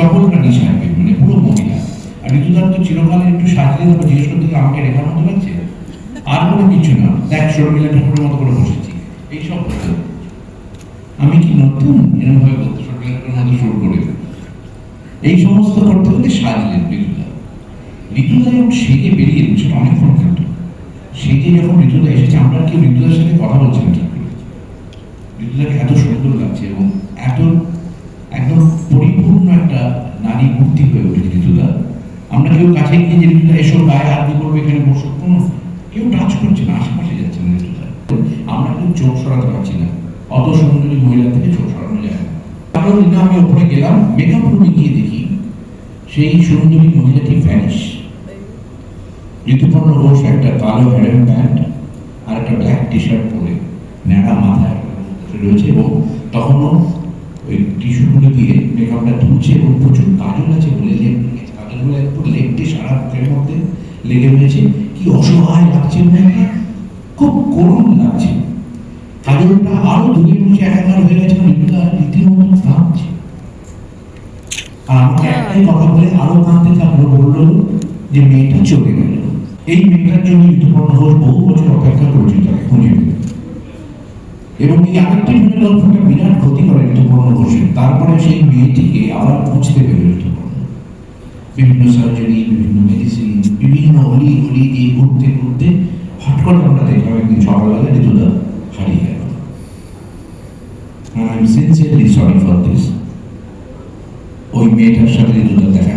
চপল রানী সাহেবের মানে পুরো মহিলা আর ঋতুদার তো চিরকাল একটু সাজলে তারপর জিজ্ঞেস করতে আমাকে রেখার মতো লাগছে? আর কোনো কিছু না। দেখ শর্মিলা ঠাকুরের মতো করে বসেছি। এইসব হতো আমি কি নতুন? এরকম ভাবে বলতে শর্মিলা ঠাকুরের মতো শুরু করে এই সমস্ত করতে করতে সাজলেন ঋতুদা ঋতুদা যখন সেজে বেরিয়ে সেটা অনেকক্ষণ কিন্তু সেজে যখন ঋতুদা এসেছে, আমরা কেউ ঋতুদার সাথে কথা বলছি না ঠিক ঋতুদাকে এত সুন্দর লাগছে এবং এত একটা নারী মূর্তি হয়ে উঠেছে ঋতুদা আমরা কেউ কাছে গিয়ে যে ঋতুদা এসো গায়ে হাত দিয়ে করব এখানে বসো। কোনো কেউ টাচ করছে না, আশেপাশে যাচ্ছে না ঋতুদা আমরা কেউ চোখ সরাতে পারছি না। অত সুন্দরী মহিলা থেকে চোখ সরানো যায় না। তারপর দিনে আমি ওপরে গেলাম মেকআপ গিয়ে দেখি, সেই সুন্দরী মহিলাটি ভ্যানিশ ঋতুপর্ণ ঘোষ একটা কালো হেডেন প্যান্ট আর একটা ব্ল্যাক টি শার্ট পরে ন্যাড়া মাথায় রয়েছে এবং তখনও ওই টিস্যুগুলো দিয়ে মেকআপটা ধুচ্ছে এবং প্রচুর কাজল আছে বলে লেপ কাজলগুলো একটু লেপটে সারা মুখের মধ্যে লেগে রয়েছে। কি অসহায় লাগছে মেয়েটা খুব করুণ লাগছে। কাজলটা আরও দূরে বসে একাকার হয়ে গেছে ঋতুদা রীতিমতো কাঁদছে আর আমাকে একটাই কথা বলে আরও কাঁদতে থাকল বলল যে মেয়েটা চলে গেল। এই মেয়েটার জন্য ঋতুপর্ণ ঘোষ বহু বছর অপেক্ষা করেছে তাকে খুঁজে এবং এই আরেকটি গল্পটা বিরাট ক্ষতি করে ঋতুপর্ণ আবার খুঁজতে বেরোতে বিভিন্ন সার্জারি বিভিন্ন মেডিসিন বিভিন্ন অলি অলি দিয়ে ঘুরতে ঘুরতে হট করে আমরা দেখলাম একদিন সকালবেলা ঋতুদা হারিয়ে গেল। I am sincerely sorry for this ওই মেয়েটার সাথে ঋতুদা দেখা